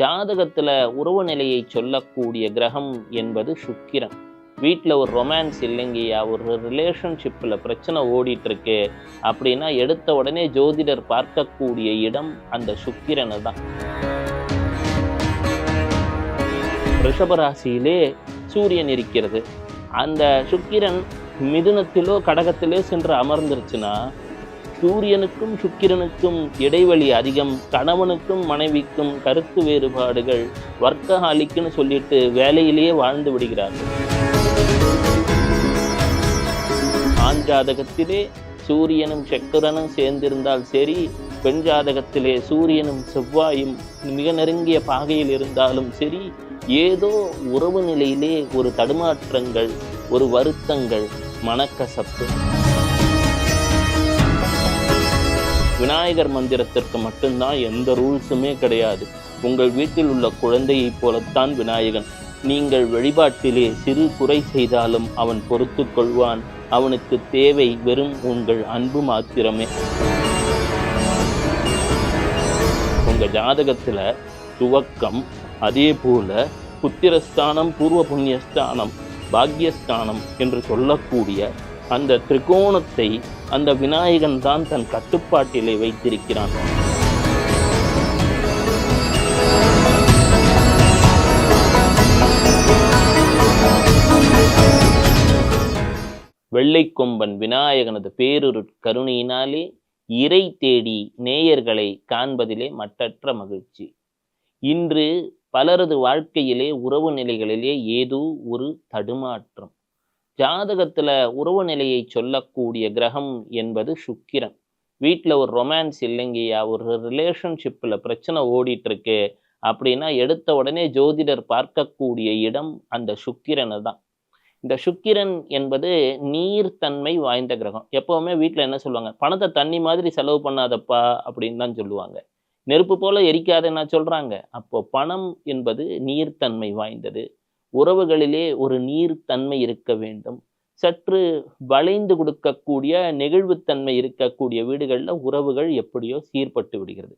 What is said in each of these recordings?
ஜாதகத்தில் உறவு நிலையை சொல்லக்கூடிய கிரகம் என்பது சுக்கிரன். வீட்டில் ஒரு ரொமான்ஸ் இல்லைங்கய்யா ஒரு ரிலேஷன்ஷிப்பில் பிரச்சனை ஓடிட்டுருக்கு அப்படின்னா எடுத்த உடனே ஜோதிடர் பார்க்கக்கூடிய இடம் அந்த சுக்கிரனை தான் ரிஷபராசியிலே சூரியன் இருக்கிறது. அந்த சுக்கிரன் மிதுனத்திலோ கடகத்திலோ சென்று அமர்ந்துருச்சுன்னா சூரியனுக்கும் சுக்கிரனுக்கும் இடைவெளி அதிகம் கணவனுக்கும் மனைவிக்கும் கருத்து வேறுபாடுகள் வர்க்கஹாலிக்குன்னு சொல்லிட்டு வேலையிலேயே வாழ்ந்து விடுகிறார்கள். ஆண் ஜாதகத்திலே சூரியனும் சக்கரனும் சேர்ந்திருந்தால் சரி பெண் ஜாதகத்திலே சூரியனும் செவ்வாயும் மிக நெருங்கிய பாகையில் இருந்தாலும் சரி ஏதோ உறவு நிலையிலே ஒரு தடுமாற்றங்கள் ஒரு வருத்தங்கள் மனக்கசப்பு. விநாயகர் மந்திரத்திற்கு மட்டும்தான் எந்த ரூல்ஸுமே கிடையாது. உங்கள் வீட்டில் உள்ள குழந்தையைப் போலத்தான் விநாயகன். நீங்கள் வழிபாட்டிலே சிறு குறை செய்தாலும் அவன் பொறுத்து கொள்வான். அவனுக்கு தேவை வெறும் உங்கள் அன்பு மாத்திரமே. உங்கள் ஜாதகத்தில் துவக்கம் அதே போல புத்திரஸ்தானம் பூர்வ புண்ணியஸ்தானம் பாக்யஸ்தானம் என்று சொல்லக்கூடிய அந்த திரிகோணத்தை அந்த விநாயகன் தான் தன் கட்டுப்பாட்டிலே வைத்திருக்கிறான். வெள்ளைக்கொம்பன் விநாயகனது பேரொரு கருணையினாலே இறை தேடி நேயர்களை காண்பதிலே மட்டற்ற மகிழ்ச்சி. இன்று பலரது வாழ்க்கையிலே உறவு நிலைகளிலே ஏதோ ஒரு தடுமாற்றம். ஜாதகத்தில் உறவு நிலையை சொல்லக்கூடிய கிரகம் என்பது சுக்கிரன். வீட்டில் ஒரு ரொமான்ஸ் இல்லைங்கய்யா ஒரு ரிலேஷன்ஷிப்பில் பிரச்சனை ஓடிட்டுருக்கு அப்படின்னா எடுத்த உடனே ஜோதிடர் பார்க்கக்கூடிய இடம் அந்த சுக்கிரனை தான். இந்த சுக்கிரன் என்பது நீர்த்தன்மை வாய்ந்த கிரகம். எப்போவுமே வீட்டில் என்ன சொல்லுவாங்க? பணத்தை தண்ணி மாதிரி செலவு பண்ணாதப்பா அப்படின்னு தான் சொல்லுவாங்க. நெருப்பு போல எரிக்காதுன்னா சொல்கிறாங்க அப்போ பணம் என்பது நீர்த்தன்மை வாய்ந்தது. உறவுகளிலே ஒரு நீர்த்தன்மை இருக்க வேண்டும். சற்று வளைந்து கொடுக்கக்கூடிய நெகிழ்வுத்தன்மை இருக்கக்கூடிய வீடுகளில் உறவுகள் எப்படியோ சீர்பட்டு விடுகிறது.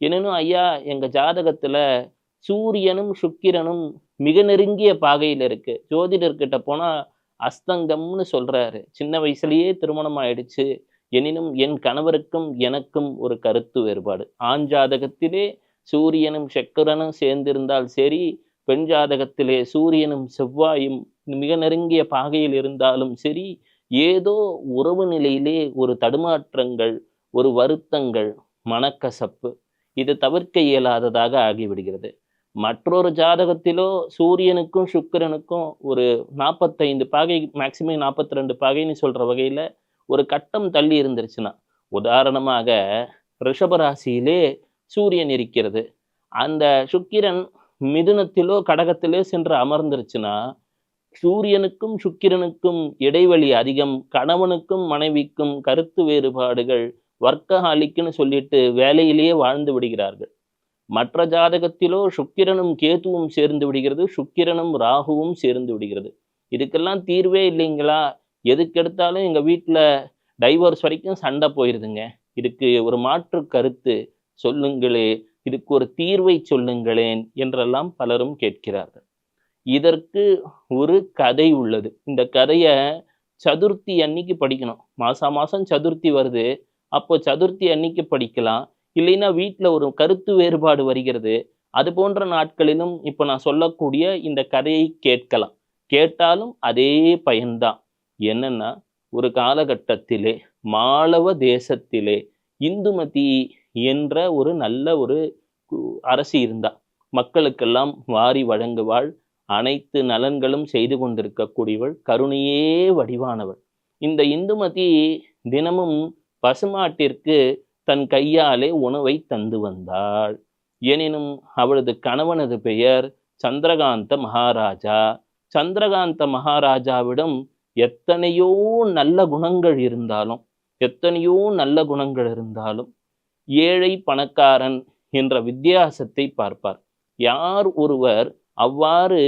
எனினும் ஐயா எங்கள் ஜாதகத்தில் சூரியனும் சுக்கிரனும் மிக நெருங்கிய பாகையில் இருக்கு. ஜோதிடர்கிட்ட போனால் அஸ்தங்கம்னு சொல்றாரு. சின்ன வயசுலயே திருமணம் ஆயிடுச்சு. எனினும் என் கணவருக்கும் எனக்கும் ஒரு கருத்து வேறுபாடு. ஆண் ஜாதகத்திலே சூரியனும் சக்கரனும் சேர்ந்திருந்தால் சரி பெண் ஜாதகத்திலே சூரியனும் செவ்வாயும் மிக நெருங்கிய பாகையில் இருந்தாலும் சரி ஏதோ உறவு நிலையிலே ஒரு தடுமாற்றங்கள் ஒரு வருத்தங்கள் மனக்கசப்பு இது தவிர்க்க இயலாததாக ஆகிவிடுகிறது. மற்றொரு ஜாதகத்திலோ சூரியனுக்கும் சுக்கிரனுக்கும் ஒரு நாற்பத்தைந்து பாகை மேக்சிமம் நாற்பத்தி ரெண்டு பாகைன்னு சொல்கிற வகையில் ஒரு கட்டம் தள்ளி இருந்துருச்சுன்னா உதாரணமாக ரிஷபராசியிலே சூரியன் இருக்கிறது. அந்த சுக்கிரன் மிதுனத்திலோ கடகத்திலோ சென்று அமர்ந்துருச்சுன்னா சூரியனுக்கும் சுக்கிரனுக்கும் இடைவெளி அதிகம் கணவனுக்கும் மனைவிக்கும் கருத்து வேறுபாடுகள் வர்க்கஹாலிக்குன்னு சொல்லிட்டு வேலையிலேயே வாழ்ந்து விடுகிறார்கள். மற்ற ஜாதகத்திலோ சுக்கிரனும் கேதுவும் சேர்ந்து விடுகிறது சுக்கிரனும் ராகுவும் சேர்ந்து விடுகிறது. இதுக்கெல்லாம் தீர்வே இல்லைங்களா? எதுக்கெடுத்தாலும் எங்கள் வீட்டில் டைவர்ஸ் வரைக்கும் சண்டை போயிடுதுங்க இதுக்கு ஒரு மாற்று கருத்து. சொல்லுங்களே. இதுக்கு ஒரு தீர்வை சொல்லுங்களேன் என்றெல்லாம் பலரும் கேட்கிறார்கள். இதற்கு ஒரு கதை உள்ளது. இந்த கதையை சதுர்த்தி அன்னைக்கு படிக்கணும். மாசா மாசம் சதுர்த்தி வருது. அப்போ சதுர்த்தி அன்னைக்கு படிக்கலாம். இல்லைன்னா வீட்டில் ஒரு கருத்து வேறுபாடு வருகிறது. அது போன்ற நாட்களிலும் இப்போ நான் சொல்லக்கூடிய இந்த கதையை கேட்கலாம். கேட்டாலும் அதே பயன்தான். என்னன்னா ஒரு காலகட்டத்திலே மாளவ தேசத்திலே இந்துமதி என்ற ஒரு நல்ல ஒரு கு- அரசி இருந்தா. மக்களுக்கெல்லாம் வாரி வழங்குவாள். அனைத்து நலன்களும் செய்து கொண்டிருக்கக்கூடியவள். கருணையே வடிவானவள். இந்த இந்துமதி தினமும் பசுமாட்டிற்கு தன் கையாலே உணவை தந்து வந்தாள். எனினும் அவளது கணவனது பெயர் சந்திரகாந்த மகாராஜா. சந்திரகாந்த மகாராஜாவிடம் எத்தனையோ நல்ல குணங்கள் இருந்தாலும் எத்தனையோ நல்ல குணங்கள் இருந்தாலும் ஏழை பணக்காரன் என்ற வித்தியாசத்தை பார்ப்பார். யார் ஒருவர் அவ்வாறு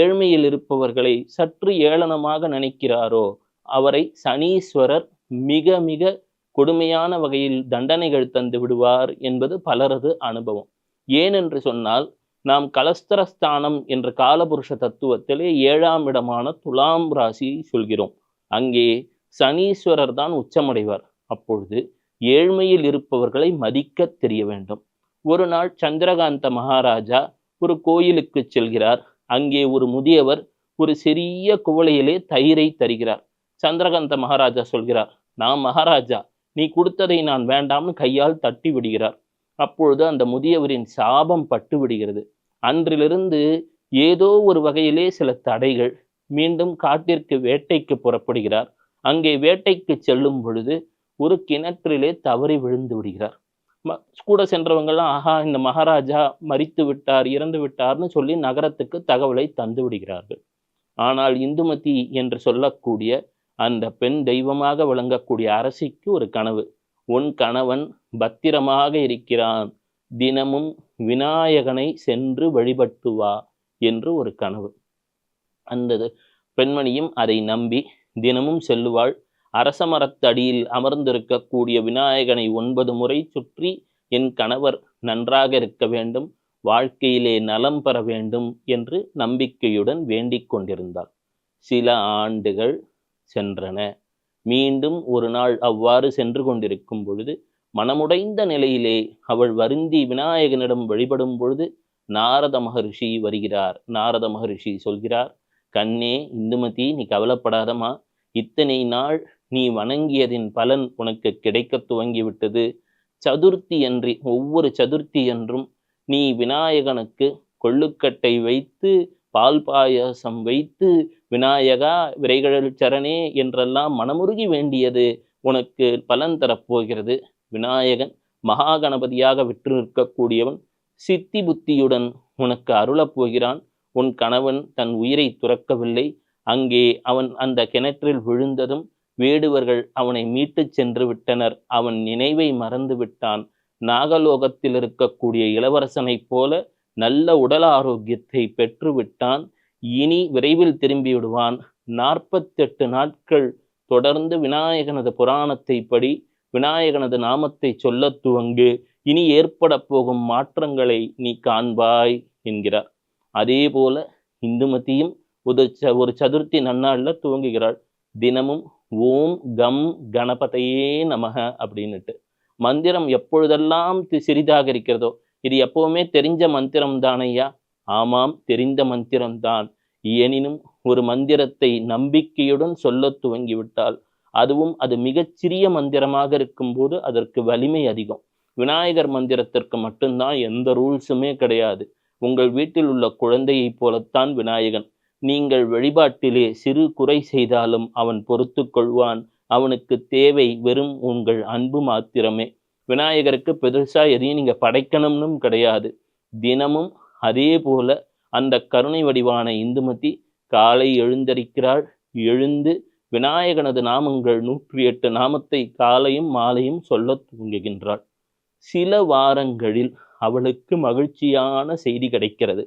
ஏழ்மையில் இருப்பவர்களை சற்று ஏளனமாக நினைக்கிறாரோ அவரை சனீஸ்வரர் மிக மிக கொடுமையான வகையில் தண்டனைகள் தந்து விடுவார் என்பது பலரது அனுபவம். ஏனென்று சொன்னால் நாம் கலஸ்தரஸ்தானம் என்ற காலபுருஷ தத்துவத்திலே ஏழாம் இடமான துலாம் ராசியை சொல்கிறோம். அங்கே சனீஸ்வரர் தான் உச்சமடைவார். அப்பொழுது ஏழ்மையில் இருப்பவர்களை மதிக்க தெரிய வேண்டும். ஒரு நாள் சந்திரகாந்த மகாராஜா ஒரு கோயிலுக்கு செல்கிறார். அங்கே ஒரு முதியவர் ஒரு சிறிய குவளையிலே தயிரை தருகிறார். சந்திரகாந்த மகாராஜா சொல்கிறார் நான் மகாராஜா நீ கொடுத்ததை நான் வேண்டாம்னு கையால் தட்டி விடுகிறார். அப்பொழுது அந்த முதியவரின் சாபம் பட்டு விடுகிறது. அன்றிலிருந்து ஏதோ ஒரு வகையிலே சில தடைகள் மீண்டும் காட்டிற்கு வேட்டைக்கு புறப்படுகிறார். அங்கே வேட்டைக்கு செல்லும் பொழுது ஒரு கிணற்றிலே தவறி விழுந்து விடுகிறார். ம- கூட சென்றவங்கெல்லாம் ஆஹா இந்த மகாராஜா மறித்து விட்டார் இறந்து விட்டார்னு சொல்லி நகரத்துக்கு தகவலை தந்து விடுகிறார்கள். ஆனால் இந்துமதி என்று சொல்லக்கூடிய அந்த பெண் தெய்வமாக விளங்கக்கூடிய அரசிக்கு ஒரு கனவு. உன் கணவன் பத்திரமாக இருக்கிறான். தினமும் விநாயகனை சென்று வழிபட்டு வா என்று ஒரு கனவு. அந்த பெண்மணியும் அதை நம்பி தினமும் செல்லுவாள் அரச மரத்தடியில் அமர்ந்திருக்கக்கூடிய விநாயகனை ஒன்பது முறை சுற்றி என் கணவர் நன்றாக இருக்க வேண்டும் வாழ்க்கையிலே நலம் பெற வேண்டும் என்று நம்பிக்கையுடன் வேண்டிக் கொண்டிருந்தாள் சில ஆண்டுகள் சென்றன. மீண்டும் ஒரு நாள் அவ்வாறு சென்று கொண்டிருக்கும் பொழுது மனமுடைந்த நிலையிலே அவள் வருந்தி விநாயகனிடம் வழிபடும் பொழுது நாரத மகரிஷி வருகிறார் நாரத மகரிஷி சொல்கிறார் கண்ணே இந்துமதி நீ கவலைப்படாதமா இத்தனை நாள் நீ வணங்கியதின் பலன் உனக்கு கிடைக்க துவங்கிவிட்டது. சதுர்த்தி அன்றி ஒவ்வொரு சதுர்த்தி என்றும் நீ விநாயகனுக்கு கொள்ளுக்கட்டை வைத்து பால் பாயாசம் வைத்து விநாயகா விரைகழல் சரணே என்றெல்லாம் மனமுருகி வேண்டியது உனக்கு பலன் தரப்போகிறது. விநாயகன் மகா கணபதியாக விற்று நிற்கக்கூடியவன் சித்தி புத்தியுடன் உனக்கு அருளப் போகிறான். உன் கணவன் தன் உயிரை துறக்கவில்லை. அங்கே அவன் அந்த கிணற்றில் விழுந்ததும் வேடுவர்கள் அவனை மீட்டுச் சென்று விட்டனர். அவன் நினைவை மறந்து விட்டான். நாகலோகத்தில் இருக்கக்கூடிய இளவரசனைப் போல நல்ல உடல் ஆரோக்கியத்தை பெற்று விட்டான். இனி விரைவில் திரும்பி விடுவான். நாற்பத்தெட்டு நாட்கள் தொடர்ந்து விநாயகனது புராணத்தை படி விநாயகனது நாமத்தை சொல்லத் துவங்கு. இனி ஏற்பட போகும் மாற்றங்களை நீ காண்பாய் என்கிறார். அதே போல இந்துமதியும் ஒரு ச ஒரு சதுர்த்தி நன்னாளில் துவங்குகிறாள். தினமும் ஓம் கம் கணபதையே நமக அப்படின்னுட்டு. மந்திரம் எப்பொழுதெல்லாம் தி- சிறிதாக இருக்கிறதோ இது எப்பவுமே தெரிஞ்ச மந்திரம் தானையா ஆமாம் தெரிந்த மந்திரம்தான். எனினும் ஒரு மந்திரத்தை நம்பிக்கையுடன் சொல்ல துவங்கிவிட்டால் அதுவும் அது மிகச்சிறிய மந்திரமாக இருக்கும்போது அதற்கு வலிமை அதிகம். விநாயகர் மந்திரத்திற்கு மட்டும்தான் எந்த ரூல்ஸுமே கிடையாது. உங்கள் வீட்டில் உள்ள குழந்தையைப் போலத்தான் விநாயகன். நீங்கள் வழிபாட்டிலே சிறு குறை செய்தாலும் அவன் பொறுத்து கொள்வான். அவனுக்கு தேவை வெறும் உங்கள் அன்பு மாத்திரமே. விநாயகருக்கு பெருசா எதையும் நீங்க படைக்கணும்னும் கிடையாது. தினமும் அதே போல அந்த கருணை வடிவான இந்துமதி காலை எழுந்தரிக்கிறாள் எழுந்து விநாயகனது நாமங்கள் நூற்றி எட்டு நாமத்தை காலையும் மாலையும் சொல்ல துவங்குகின்றாள். சில வாரங்களில் அவளுக்கு மகிழ்ச்சியான செய்தி கிடைக்கிறது.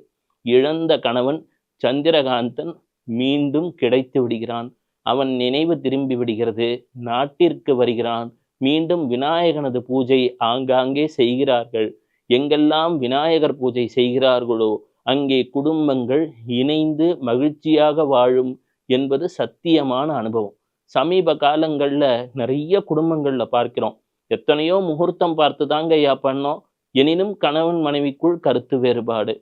இழந்த கணவன் சந்திரகாந்தன் மீண்டும் கிடைத்து விடுகிறான். அவன் நினைவு திரும்பி விடுகிறது. நாட்டிற்கு வருகிறான். மீண்டும் விநாயகனது பூஜை ஆங்காங்கே செய்கிறார்கள். எங்கெல்லாம் விநாயகர் பூஜை செய்கிறார்களோ அங்கே குடும்பங்கள் இணைந்து மகிழ்ச்சியாக வாழும் என்பது சத்தியமான அனுபவம். சமீப காலங்களில் நிறைய குடும்பங்களில் பார்க்கிறோம். எத்தனையோ முகூர்த்தம் பார்த்து தாங்க ஐயா பண்ணோம். எனினும் கணவன் மனைவிக்குள் கருத்து வேறுபாடு.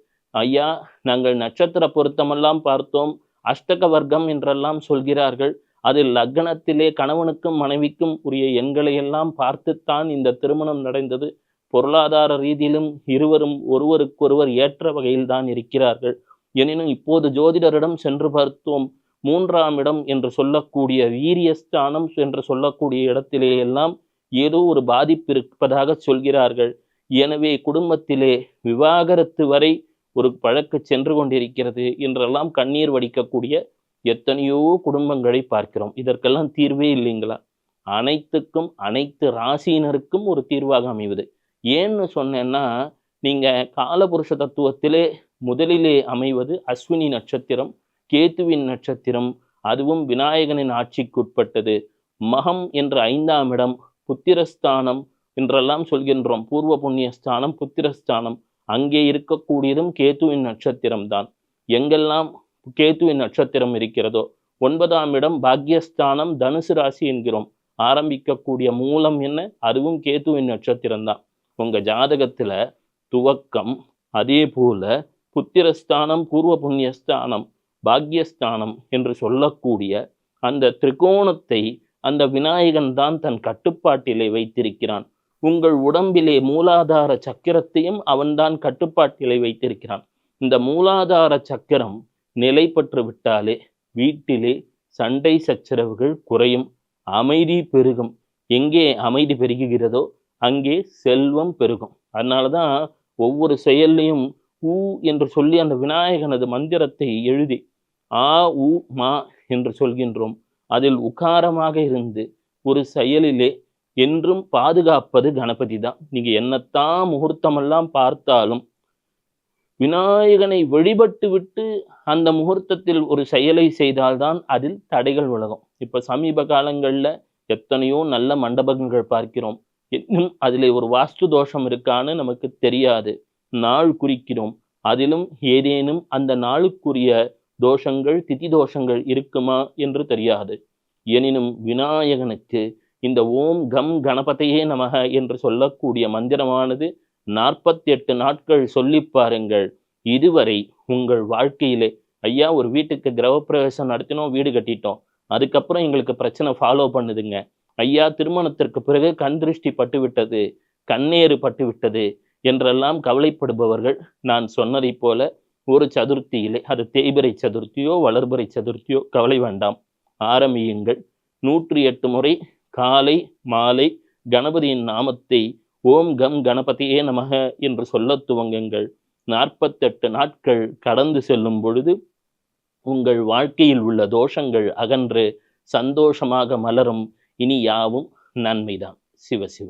ஐயா நாங்கள் நட்சத்திர பொருத்தமெல்லாம் பார்த்தோம். அஷ்டக வர்க்கம் என்றெல்லாம் சொல்கிறார்கள். அதில் லக்னத்திலே கணவனுக்கும் மனைவிக்கும் உரிய எண்களை எல்லாம் பார்த்துத்தான் இந்த திருமணம் நடந்தது. பொருளாதார ரீதியிலும் இருவரும் ஒருவருக்கொருவர் ஏற்ற வகையில் தான் இருக்கிறார்கள். எனினும் இப்போது ஜோதிடரிடம் சென்று பார்த்தோம். மூன்றாம் இடம் என்று சொல்லக்கூடிய வீரியஸ்தானம் என்று சொல்லக்கூடிய இடத்திலே எல்லாம் ஏதோ ஒரு பாதிப்பு இருப்பதாக சொல்கிறார்கள். எனவே குடும்பத்திலே விவாகரத்து வரை ஒரு பழக்கு சென்று கொண்டிருக்கிறது என்றெல்லாம் கண்ணீர் வடிக்கக்கூடிய எத்தனையோ குடும்பங்களை பார்க்கிறோம். இதற்கெல்லாம் தீர்வே இல்லைங்களா? அனைத்துக்கும் அனைத்து ராசியினருக்கும் ஒரு தீர்வாக அமைவது. ஏன்னு சொன்னேன்னா நீங்க காலபுருஷ தத்துவத்திலே முதலிலே அமைவது அஸ்வினி நட்சத்திரம் கேத்துவின் நட்சத்திரம் அதுவும் விநாயகனின் ஆட்சிக்குட்பட்டது. மகம் என்ற ஐந்தாம் இடம் புத்திரஸ்தானம் என்றெல்லாம் சொல்கின்றோம். பூர்வ புண்ணியஸ்தானம் புத்திரஸ்தானம். அங்கே இருக்கக்கூடியதும் கேத்துவின் நட்சத்திரம்தான். எங்கெல்லாம் கேத்துவின் நட்சத்திரம் இருக்கிறதோ ஒன்பதாம் இடம் பாக்யஸ்தானம் தனுசு ராசி என்கிறோம். ஆரம்பிக்கக்கூடிய மூலம் என்ன? அதுவும் கேத்துவின் நட்சத்திரம்தான். உங்கள் ஜாதகத்தில் துவக்கம் அதே போல புத்திரஸ்தானம் பூர்வ புண்ணியஸ்தானம் பாக்யஸ்தானம் என்று சொல்லக்கூடிய அந்த திரிகோணத்தை அந்த விநாயகன் தான் தன் கட்டுப்பாட்டிலே வைத்திருக்கிறான். உங்கள் உடம்பிலே மூலாதார சக்கரத்தையும் அவன்தான் கட்டுப்பாட்டிலே வைத்திருக்கிறான். இந்த மூலாதார சக்கரம் நிலை பெற்று விட்டாலே வீட்டிலே சண்டை சச்சரவுகள் குறையும் அமைதி பெருகும். எங்கே அமைதி பெருகுகிறதோ அங்கே செல்வம் பெருகும். அதனாலதான் ஒவ்வொரு செயல்லையும் ஊ என்று சொல்லி அந்த விநாயகனது மந்திரத்தை எழுதி ஆ உ மா என்று சொல்கின்றோம். அதில் உக்காரமாக இருந்து ஒரு செயலிலே என்றும் பாதுகாப்பது கணபதி தான் நீங்க என்னத்தான் முகூர்த்தமெல்லாம் பார்த்தாலும் விநாயகனை வழிபட்டு விட்டு அந்த முகூர்த்தத்தில் ஒரு செயலை செய்தால்தான் அதில் தடைகள் விலகும். இப்ப சமீப காலங்கள்ல எத்தனையோ நல்ல மண்டபங்கள் பார்க்கிறோம். இன்னும் அதில் ஒரு வாஸ்து தோஷம் இருக்கான்னு நமக்கு தெரியாது. நாள் குறிக்கிறோம். அதிலும் ஏதேனும் அந்த நாளுக்குரிய தோஷங்கள் திதி தோஷங்கள் இருக்குமா என்று தெரியாது. எனினும் விநாயகனுக்கு இந்த ஓம் கம் கணபதையே நமக என்று சொல்லக்கூடிய மந்திரமானது நாற்பத்தி எட்டு நாட்கள் சொல்லி பாருங்கள். இதுவரை உங்கள் வாழ்க்கையிலே ஐயா ஒரு வீட்டுக்கு கிரகப்பிரவேசம் நடத்தினோம் வீடு கட்டிட்டோம். அதுக்கப்புறம் எங்களுக்கு பிரச்சனை ஃபாலோ பண்ணுதுங்க. ஐயா திருமணத்திற்கு பிறகு கண் திருஷ்டி பட்டு விட்டது கண்ணேறு பட்டு விட்டது என்றெல்லாம் கவலைப்படுபவர்கள் நான் சொன்னதைப் போல ஒரு சதுர்த்தியிலே அது தேய்பிரை சதுர்த்தியோ வளர்பிறை சதுர்த்தியோ கவலை வேண்டாம். ஆரம்பியுங்கள். நூற்றி எட்டு முறை காலை மாலை கணபதியின் நாமத்தை ஓம் கம் கணபதியே நமக என்று சொல்லத் துவங்குங்கள். நாற்பத்தெட்டு நாட்கள் கடந்து செல்லும் பொழுது உங்கள் வாழ்க்கையில் உள்ள தோஷங்கள் அகன்று சந்தோஷமாக மலரும். இனி யாவும் நன்மைதான். சிவ சிவ.